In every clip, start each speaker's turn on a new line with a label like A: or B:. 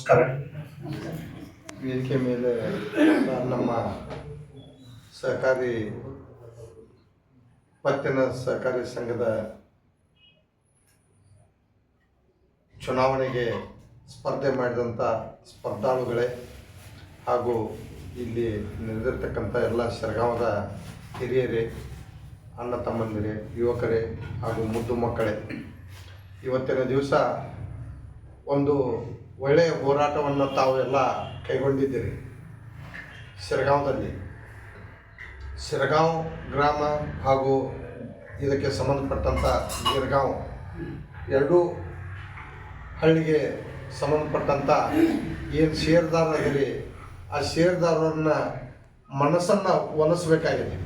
A: ನಮಸ್ಕಾರ.
B: ವೇದಿಕೆ ಮೇಲೆ ನಮ್ಮ ಸಹಕಾರಿ ಪತ್ತಿನ ಸಹಕಾರಿ ಸಂಘದ ಚುನಾವಣೆಗೆ ಸ್ಪರ್ಧೆ ಮಾಡಿದಂಥ ಸ್ಪರ್ಧಾಳುಗಳೇ ಹಾಗೂ ಇಲ್ಲಿ ನೆರೆದಿರ್ತಕ್ಕಂಥ ಎಲ್ಲ ಸರ್ಗಾಮದ ಹಿರಿಯರೇ, ಅಣ್ಣ ತಮ್ಮಂದಿರೇ, ಯುವಕರೇ ಹಾಗೂ ಮುದ್ದು ಮಕ್ಕಳೇ. ಇವತ್ತಿನ ದಿವಸ ಒಂದು ಒಳ್ಳೆಯ ಹೋರಾಟವನ್ನು ತಾವು ಎಲ್ಲ ಕೈಗೊಂಡಿದ್ದೀರಿ. ಶಿರಗಾಂವದಲ್ಲಿ ಸಿರಗಾಂವ್ ಗ್ರಾಮ ಹಾಗೂ ಇದಕ್ಕೆ ಸಂಬಂಧಪಟ್ಟಂಥ ಗಿರ್ಗಾಂವ್ ಎರಡೂ ಹಳ್ಳಿಗೆ ಸಂಬಂಧಪಟ್ಟಂಥ ಏನು ಷೇರ್ದಾರರಿರಿ ಆ ಷೇರ್ದಾರರನ್ನ ಮನಸ್ಸನ್ನು ಒಲಿಸ್ಬೇಕಾಗಿದೆ.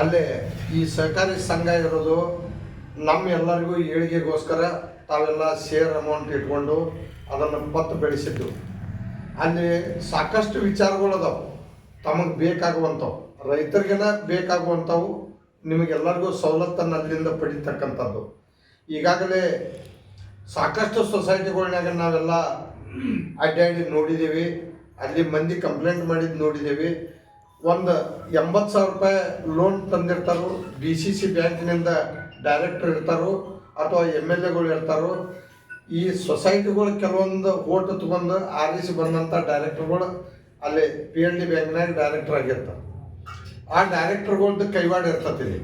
B: ಅಲ್ಲೇ ಈ ಸಹಕಾರಿ ಸಂಘ ಇರೋದು ನಮ್ಮೆಲ್ಲರಿಗೂ ಏಳಿಗೆಗೋಸ್ಕರ ತಾವೆಲ್ಲ ಶೇರ್ ಅಮೌಂಟ್ ಇಟ್ಕೊಂಡು ಅದನ್ನು ಪತ್ತು ಬೆಳೆಸಿದ್ದು. ಅಲ್ಲಿ ಸಾಕಷ್ಟು ವಿಚಾರಗಳು ಅದಾವೆ. ತಮಗೆ ಬೇಕಾಗುವಂಥವು ರೈತರಿಗೆನ ಬೇಕಾಗುವಂಥವು, ನಿಮಗೆಲ್ಲರಿಗೂ ಸವಲತ್ತನ್ನು ಅಲ್ಲಿಂದ ಪಡಿತಕ್ಕಂಥದ್ದು. ಈಗಾಗಲೇ ಸಾಕಷ್ಟು ಸೊಸೈಟಿಗಳ್ನಾಗ ನಾವೆಲ್ಲ ಅಡ್ಡಾಡಿ ನೋಡಿದ್ದೀವಿ ಅಲ್ಲಿ ಮಂದಿ ಕಂಪ್ಲೇಂಟ್ ಮಾಡಿದ್ದು ನೋಡಿದ್ದೀವಿ ಒಂದು ಎಂಬತ್ತು ಸಾವಿರ ರೂಪಾಯಿ ಲೋನ್ ತಂದಿರ್ತಾರೋ. ಡಿ ಸಿ ಸಿ ಬ್ಯಾಂಕಿನಿಂದ ಡೈರೆಕ್ಟರ್ ಇರ್ತಾರೋ. ಅಥವಾ ಎಂ ಎಲ್ ಎಗಳು ಇರ್ತಾರೋ ಈ ಸೊಸೈಟಿಗಳು ಕೆಲವೊಂದು ಓಟ್ ತಗೊಂಡು ಆರಿಸಿ ಬಂದಂಥ ಡೈರೆಕ್ಟರ್ಗಳು ಅಲ್ಲಿ ಪಿ ಎಲ್ ಡಿ ಬ್ಯಾಂಕ್ನಾಗ ಡೈರೆಕ್ಟರ್ ಆಗಿರ್ತಾರೆ. ಆ ಡೈರೆಕ್ಟರ್ಗಳ್ದು ಕೈವಾಡ ಇರ್ತದೆ ಇಲ್ಲಿ.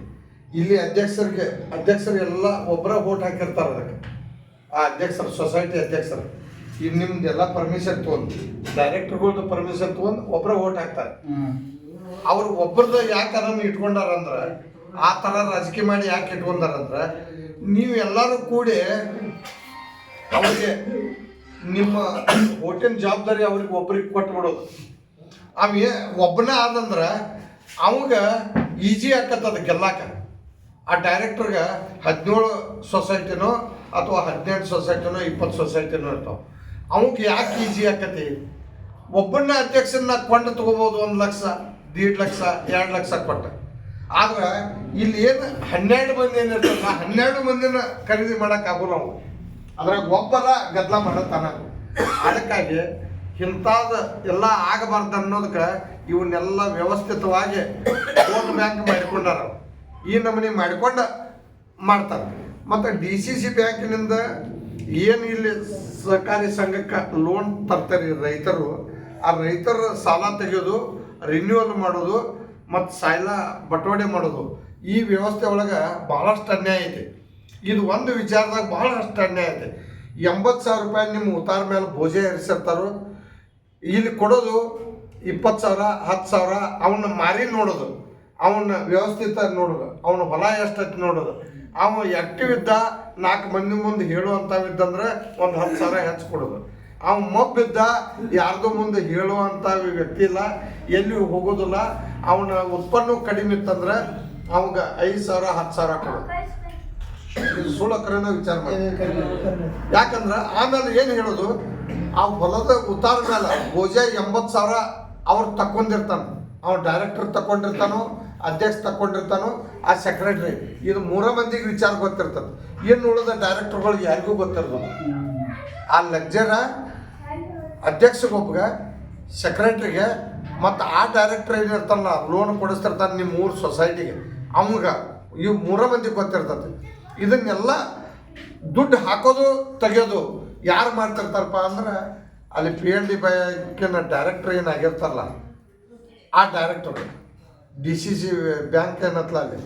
B: ಇಲ್ಲಿ ಅಧ್ಯಕ್ಷರಿಗೆ ಅಧ್ಯಕ್ಷರಿಗೆಲ್ಲ ಒಬ್ಬರ ಓಟ್ ಹಾಕಿರ್ತಾರೆ ಅದಕ್ಕೆ. ಆ ಅಧ್ಯಕ್ಷರು ಸೊಸೈಟಿ ಅಧ್ಯಕ್ಷರು. ಈಗ ನಿಮ್ದು ಎಲ್ಲ ಪರ್ಮಿಷನ್ ತೊಗೊಂಡು ಡೈರೆಕ್ಟರ್ಗಳ್ದು ಪರ್ಮಿಷನ್ ತೊಗೊಂಡು ಒಬ್ಬರ ಓಟ್ ಹಾಕ್ತಾರೆ. ಅವ್ರು ಒಬ್ಬರದ್ದು ಯಾಕೆ ಅದನ್ನು ಇಟ್ಕೊಂಡಾರಂದ್ರೆ ಆ ಥರ ರಾಜಕೀಯ ಮಾಡಿ ಯಾಕೆ ಇಟ್ಕೊಂಡಾರ ಅಂದ್ರೆ ನೀವು ಎಲ್ಲರೂ ಕೂಡಿ ಅವ್ರಿಗೆ ನಿಮ್ಮ ಹೋಟೆಲ್ ಜವಾಬ್ದಾರಿ ಅವ್ರಿಗೆ ಒಬ್ರಿಗೆ ಕೊಟ್ಬಿಡೋದು. ಅವ ಒಬ್ಬನೇ ಆದಂದ್ರೆ ಅವಾಗ ಈಜಿ ಆಕತ್ತದ ಗೆಲ್ಲಾಕ. ಆ ಡೈರೆಕ್ಟ್ರಿಗೆ ಹದಿನೇಳು ಸೊಸೈಟಿನೋ ಅಥವಾ ಹದಿನೆಂಟು ಸೊಸೈಟಿನೋ ಇಪ್ಪತ್ತು ಸೊಸೈಟಿನೋ ಇರ್ತಾವೆ. ಅವಕ್ಕೆ ಯಾಕೆ ಈಜಿ ಆಕತಿ? ಒಬ್ಬನ ಅಧ್ಯಕ್ಷನ ಕೊಂಡು ತಗೋಬೋದು ಒಂದು ಲಕ್ಷ, ದೀಡ್ ಲಕ್ಷ, ಎರಡು ಲಕ್ಷ ಕೊಟ್ಟು. ಆದ್ರೆ ಇಲ್ಲಿ ಏನು ಹನ್ನೆರಡು ಮಂದಿ ಏನಿರ್ತಲ್ಲ ಹನ್ನೆರಡು ಮಂದಿನ ಖರೀದಿ ಮಾಡೋಕ್ಕಾಗಲ್ಲ ನಾವು ಅದ್ರಾಗ ಒಬ್ಬರ ಗದ್ದಲ ಮಾಡತ್ತಾನ ಅದಕ್ಕಾಗಿ ಇಂಥದ್ದು ಎಲ್ಲ ಆಗಬಾರ್ದು ಅನ್ನೋದಕ್ಕೆ ಇವನ್ನೆಲ್ಲ ವ್ಯವಸ್ಥಿತವಾಗಿ ವೋಟ್ ಬ್ಯಾಂಕ್ ಮಾಡಿಕೊಂಡಾರ ಈ ನಮೂನಿ ಮಾಡಿಕೊಂಡು ಮಾಡ್ತಾರೆ. ಮತ್ತು ಡಿ ಸಿ ಸಿ ಬ್ಯಾಂಕಿನಿಂದ ಏನು ಇಲ್ಲಿ ಸಹಕಾರಿ ಸಂಘಕ್ಕೆ ಲೋನ್ ತರ್ತಾರೆ ರೈತರು, ಆ ರೈತರ ಸಾಲ ತೆಗೆಯೋದು ರಿನ್ಯೂವಲ್ ಮಾಡೋದು ಮತ್ತು ಸಾಯ್ಲ ಬಟವಾಡೆ ಮಾಡೋದು. ಈ ವ್ಯವಸ್ಥೆ ಒಳಗೆ ಭಾಳಷ್ಟು ಅನ್ಯಾಯ ಐತಿ. ಇದು ಒಂದು ವಿಚಾರದಾಗ ಭಾಳಷ್ಟು ಅನ್ಯಾಯ ಐತಿ. ಎಂಬತ್ತು ಸಾವಿರ ರೂಪಾಯಿ ನಿಮ್ಮ ಉತ್ತಾರ ಮೇಲೆ ಭೋಜೆ ಇರಿಸಿರ್ತಾರೋ ಇಲ್ಲಿ ಕೊಡೋದು ಇಪ್ಪತ್ತು ಸಾವಿರ, ಹತ್ತು ಸಾವಿರ ಅವನ್ನ ಮಾರಿ ನೋಡೋದು. ಅವನ್ನ ವ್ಯವಸ್ಥಿತ ನೋಡೋದು. ಅವನ ಹೊಲ ಎಷ್ಟೈತಿ ನೋಡೋದು. ಅವನು ಆ್ಯಕ್ಟಿವ್ ಇದ್ದ ನಾಲ್ಕು ಮಂದಿ ಮುಂದೆ ಹೇಳುವಂಥವಿದ್ದಂದ್ರೆ ಒಂದು ಹತ್ತು ಸಾವಿರ ಹೆಚ್ಚು ಕೊಡೋದು. ಅವ ಮಬ್ಬಿದ್ದ ಯಾರ್ದೋ ಮುಂದೆ ಹೇಳುವಂಥ ವ್ಯಕ್ತಿ ಇಲ್ಲ ಎಲ್ಲಿ ಹೋಗೋದಿಲ್ಲ. ಅವನ ಉತ್ಪನ್ನ ಕಡಿಮೆ ಇತ್ತಂದ್ರೆ ಅವಾಗ ಐದು ಸಾವಿರ ಹತ್ತು ಸಾವಿರ ಕೊಡು. ಇದು ವಿಚಾರ ಮಾಡಿ. ಯಾಕಂದ್ರೆ ಆಮೇಲೆ ಏನು ಹೇಳೋದು? ಆ ಹೊಲದ ಉತ್ತಾರ ಮೇಲೆ ಭೋಜ ಎಂಬತ್ತು ಸಾವಿರ ಅವ್ರು ತಕ್ಕೊಂಡಿರ್ತಾನೆ. ಅವ್ನು ಡೈರೆಕ್ಟರ್ ತಕೊಂಡಿರ್ತಾನೋ ಅಧ್ಯಕ್ಷ ತಕೊಂಡಿರ್ತಾನೋ ಆ ಸೆಕ್ರೆಟ್ರಿ ಇದು ಮೂರ ಮಂದಿಗೆ ವಿಚಾರ ಗೊತ್ತಿರ್ತದೆ. ಇನ್ನು ಉಳಿದ ಡೈರೆಕ್ಟರ್ಗಳಿಗೆ ಯಾರಿಗೂ ಗೊತ್ತಿರ್ತದೆ ಆ ಲಗ್ಜರ ಅಧ್ಯಕ್ಷಗೊಬ್ಬಗ ಸೆಕ್ರೆಟ್ರಿಗೆ ಮತ್ತು ಆ ಡೈರೆಕ್ಟರ್ ಏನಿರ್ತಾನಲ್ಲ ಲೋನ್ ಕೊಡಿಸ್ತಿರ್ತಾನೆ ನಿಮ್ಮ ಮೂರು ಸೊಸೈಟಿಗೆ ಅವಂಗ, ಇವು ಮೂರ ಮಂದಿ ಗೊತ್ತಿರ್ತದೆ ಇದನ್ನೆಲ್ಲ ದುಡ್ಡು ಹಾಕೋದು, ತೆಗೆಯೋದು ಯಾರು ಮಾಡ್ತಿರ್ತಾರಪ್ಪ ಅಂದ್ರೆ, ಅಲ್ಲಿ ಪಿ ಎಲ್ ಡಿ ಬ್ಯಾಂಕಿನ ಡೈರೆಕ್ಟರ್ ಏನಾಗಿರ್ತಾರಲ್ಲ ಆ director D C C bank ಏನತ್ತಲ್ಲ ಅಲ್ಲಿ?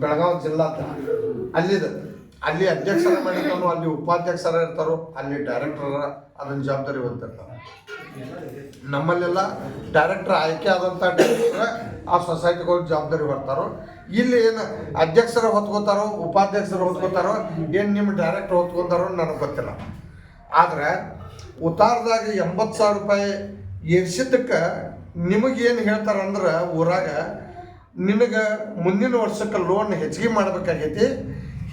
B: ಬೆಳಗಾವಿ ಜಿಲ್ಲಾ ಅಲ್ಲಿದೆ. ಅಲ್ಲಿ ಅಧ್ಯಕ್ಷರ ಮಾಡಿರ್ತಾರೋ, ಅಲ್ಲಿ ಉಪಾಧ್ಯಕ್ಷರ ಇರ್ತಾರೋ, ಅಲ್ಲಿ ಡೈರೆಕ್ಟರ ಅದನ್ನ ಜವಾಬ್ದಾರಿ ಹೊಂದಿರ್ತಾರೆ. ನಮ್ಮಲ್ಲೆಲ್ಲ ಡೈರೆಕ್ಟರ್ ಆಯ್ಕೆ ಆದಂಥ ಡೈರೆಕ್ಟರ್ ಆ ಸೊಸೈಟಿಗಳು ಜವಾಬ್ದಾರಿ ಬರ್ತಾರೋ ಇಲ್ಲಿ ಏನು ಅಧ್ಯಕ್ಷರು ಹೊತ್ಕೋತಾರೋ, ಉಪಾಧ್ಯಕ್ಷರು ಹೊತ್ಕೋತಾರೋ, ಏನು ನಿಮ್ಮ ಡೈರೆಕ್ಟರ್ ಹೊತ್ಕೊತಾರೋ ನನಗೆ ಗೊತ್ತಿಲ್ಲ. ಆದ್ರೆ ಉತ್ತಾರದಾಗ ಎಂಬತ್ತು ಸಾವಿರ ರೂಪಾಯಿ ಏರ್ಸಿದ್ದಕ್ಕೆ ನಿಮಗೇನು ಹೇಳ್ತಾರಂದ್ರೆ ಊರಾಗ ನಿನಗೆ ಮುಂದಿನ ವರ್ಷಕ್ಕೆ ಲೋನ್ ಹೆಚ್ಚಿಗೆ ಮಾಡ್ಬೇಕಾಗೈತಿ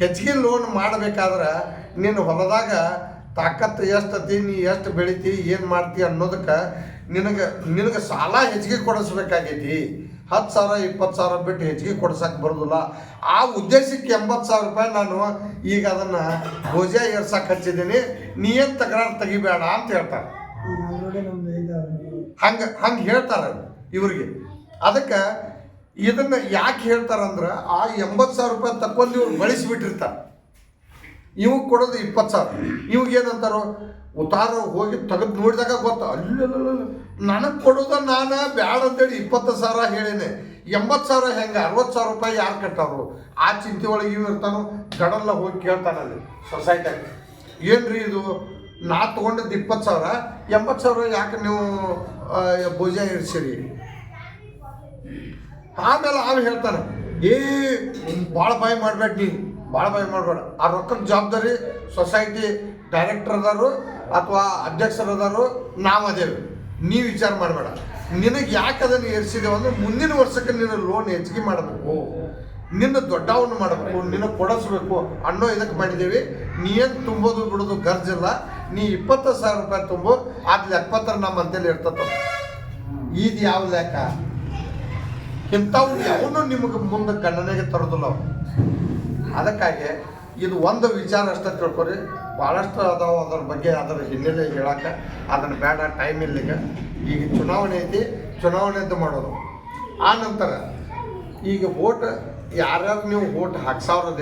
B: ಹೆಚ್ಚಿಗೆ ಲೋನ್ ಮಾಡಬೇಕಾದ್ರೆ ನಿನ್ನ ಹೊಲದಾಗ ತಾಕತ್ತು ಎಷ್ಟತಿ ನೀ ಎಷ್ಟು ಬೆಳಿತಿ ಏನು ಮಾಡ್ತಿ ಅನ್ನೋದಕ್ಕೆ ನಿನಗೆ ನಿನಗೆ ಸಾಲ ಹೆಚ್ಚಿಗೆ ಕೊಡಿಸ್ಬೇಕಾಗೈತಿ. ಹತ್ತು ಸಾವಿರ ಇಪ್ಪತ್ತು ಸಾವಿರ ಬಿಟ್ಟು ಹೆಚ್ಚಿಗೆ ಕೊಡ್ಸಕ್ಕೆ ಬರೋದಿಲ್ಲ. ಆ ಉದ್ದೇಶಕ್ಕೆ ಎಂಬತ್ತು ಸಾವಿರ ರೂಪಾಯಿ ನಾನು ಈಗ ಅದನ್ನು ಭೋಜ ಏರ್ಸಕ್ಕೆ ಹಚ್ಚಿದ್ದೀನಿ. ನೀ ಏನು ತಕರಾರು ತೆಗಿಬೇಡ ಅಂತ ಹೇಳ್ತಾರೆ. ಹಂಗೆ ಹಂಗೆ ಹೇಳ್ತಾರೆ ಇವ್ರಿಗೆ. ಅದಕ್ಕೆ ಇದನ್ನು ಯಾಕೆ ಹೇಳ್ತಾರಂದ್ರೆ ಆ ಎಂಬತ್ತು ಸಾವಿರ ರೂಪಾಯಿ ತಕ್ಕೊಂಡು ಇವ್ರು ಬಳಸಿಬಿಟ್ಟಿರ್ತಾರೆ. ಇವು ಕೊಡೋದು ಇಪ್ಪತ್ತು ಸಾವಿರ. ಇವಾಗ ಏನಂತಾರೋ ಉತ್ತಾರ ಹೋಗಿ ತೆಗೆದು ನೋಡಿದಾಗ ಗೊತ್ತು? ಅಲ್ಲಿ ನನಗೆ ಕೊಡೋದು ನಾನು, ಬ್ಯಾಡ ಅಂತೇಳಿ ಇಪ್ಪತ್ತು ಸಾವಿರ ಹೇಳಿನಿ. ಎಂಬತ್ತು ಸಾವಿರ ಹೆಂಗೆ? ಅರವತ್ತು ಸಾವಿರ ರೂಪಾಯಿ ಯಾರು ಕಟ್ಟಾರು ಆ ಚಿಂತೆ ಒಳಗೆ ಇವ್ ಇರ್ತಾನೋ, ಗಡಲ್ಲ ಹೋಗಿ ಕೇಳ್ತಾನಲ್ಲಿ ಸೊಸೈಟಿಯಾಗ. ಏನ್ರಿ ಇದು? ನಾ ತೊಗೊಂಡಿದ್ದು ಇಪ್ಪತ್ತು ಸಾವಿರ. ಎಂಬತ್ತು ಸಾವಿರ ಯಾಕೆ ನೀವು ಇರ್ಸಿರಿ ಇರಿಸಿರಿ ಆಮೇಲೆ ಅವ್ ಹೇಳ್ತಾರೆ, ಏ ಭಾಳ ಭಯ ಮಾಡ್ಬೇಡ ನೀ ಭಾಳ ಭಯ ಮಾಡಬೇಡ. ಆ ರೊಕ್ಕದ ಜವಾಬ್ದಾರಿ ಸೊಸೈಟಿ ಡೈರೆಕ್ಟರ್ ಅದಾರು ಅಥವಾ ಅಧ್ಯಕ್ಷರು ಅದಾರು, ನಾವು ಅದೇವಿ ನೀ ವಿಚಾರ ಮಾಡಬೇಡ. ನಿನಗೆ ಯಾಕೆ ಅದನ್ನು ಏರಿಸಿದೇವು ಅಂದ್ರೆ, ಮುಂದಿನ ವರ್ಷಕ್ಕೆ ನಿನ್ನ ಲೋನ್ ಹೆಚ್ಚಿಗೆ ಮಾಡಬೇಕು. ನಿನ್ನ ದೊಡ್ಡವನ್ನು ಮಾಡಬೇಕು, ನಿನ್ನ ಕೊಡಿಸ್ಬೇಕು ಅನ್ನೋ ಇದಕ್ಕೆ ಮಾಡಿದ್ದೀವಿ. ನೀ ಏನು ತುಂಬೋದು ಬಿಡೋದು ಗರ್ಜಿಲ್ಲ. ನೀ ಇಪ್ಪತ್ತು ಸಾವಿರ ರೂಪಾಯಿ ತುಂಬು ಅದು ಎಪ್ಪತ್ತರ ನಮ್ಮ ಅಂತೇಳಿ ಇರ್ತದ ಇದು ಯಾವ ಲೆಕ್ಕ? ಇಂಥವು ಅವನು ನಿಮಗೆ ಮುಂದೆ ಗಣನೆಗೆ ತರೋದಿಲ್ಲ ಅದಕ್ಕಾಗಿ ಇದು ಒಂದು ವಿಚಾರ ಅಷ್ಟೇ ತಿಳ್ಕೊರಿ. ಭಾಳಷ್ಟು ಅದಾವ ಅದರ ಬಗ್ಗೆ ಅದರ ಹಿನ್ನೆಲೆ ಹೇಳಕ್ಕೆ, ಅದನ್ನು ಬೇಡ ಟೈಮ್ ಇಲ್ಲಿಗ ಈಗ. ಚುನಾವಣೆ ಐತಿ ಚುನಾವಣೆದ್ದು ಮಾಡೋದು. ಆ ನಂತರ ಈಗ ವೋಟ್ ಯಾರ್ಯಾರು ನೀವು ವೋಟ್ ಹಾಕ್ಸಾವ್ರದೇ